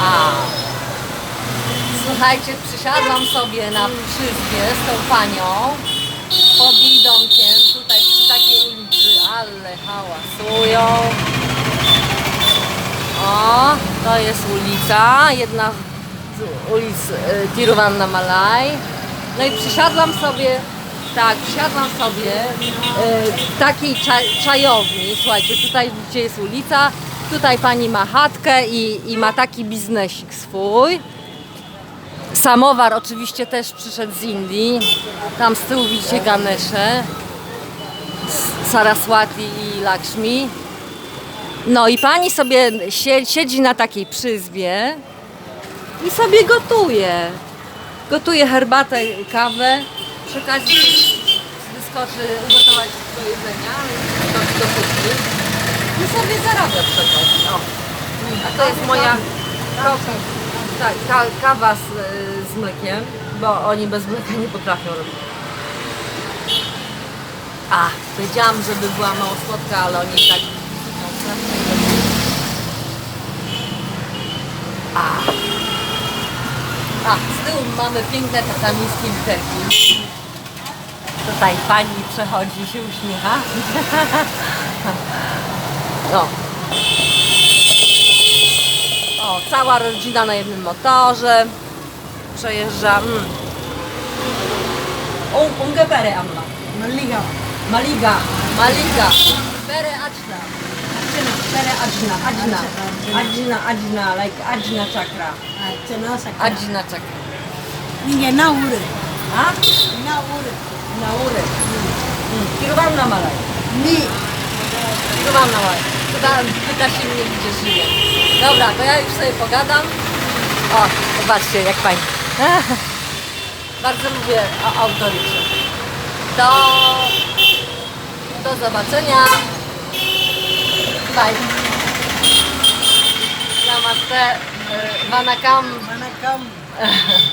A. Słuchajcie, przysiadłam sobie na przyzwie z tą panią pod jej domkiem, tutaj przy takiej ulicy, ale hałasują. O, to jest ulica, jedna z ulic e, Tiruvanna Malaj. No i przysiadłam sobie, tak, przysiadłam sobie e, w takiej cza- czajowni. Słuchajcie, tutaj gdzie jest ulica, tutaj pani ma chatkę i, i ma taki biznesik swój. Samowar oczywiście też przyszedł z Indii. Tam z tyłu widzicie Ganesze, Saraswati i Lakshmi. No i pani sobie sie- siedzi na takiej przyzwie i sobie gotuje. Gotuje herbatę, kawę. Przy okazji wyskoczy ugotować do jedzenia, do i sobie zarabia przy okazji. O. A to jest moja tak, ka, kawa z, z mlekiem, bo oni bez mleka nie potrafią robić. A, powiedziałam, żeby była mało słodka, ale oni tak A. A, z tyłu mamy piękne tatamińskie literki. Tutaj pani przechodzi, się uśmiecha. O. O, cała rodzina na jednym motorze. Przejeżdża. Mm. Un, un pere amma. Maliga. Maliga, Maliga, Pere Ajna, Pere Ajna, Ajna, Ajna, Ajna, like Ajna chakra, Chana sakra. Ajna chakra. Ninge na ure. A? Na ure. Na ury. Kierowałam na Malaj. Pyta, pyta się mnie, gdzie żyję. Dobra, to ja już sobie pogadam. O, zobaczcie, jak fajnie. Bardzo lubię a- autoryczy. Do, do zobaczenia. Bye. Namaste. y, Vanakam. Manakam.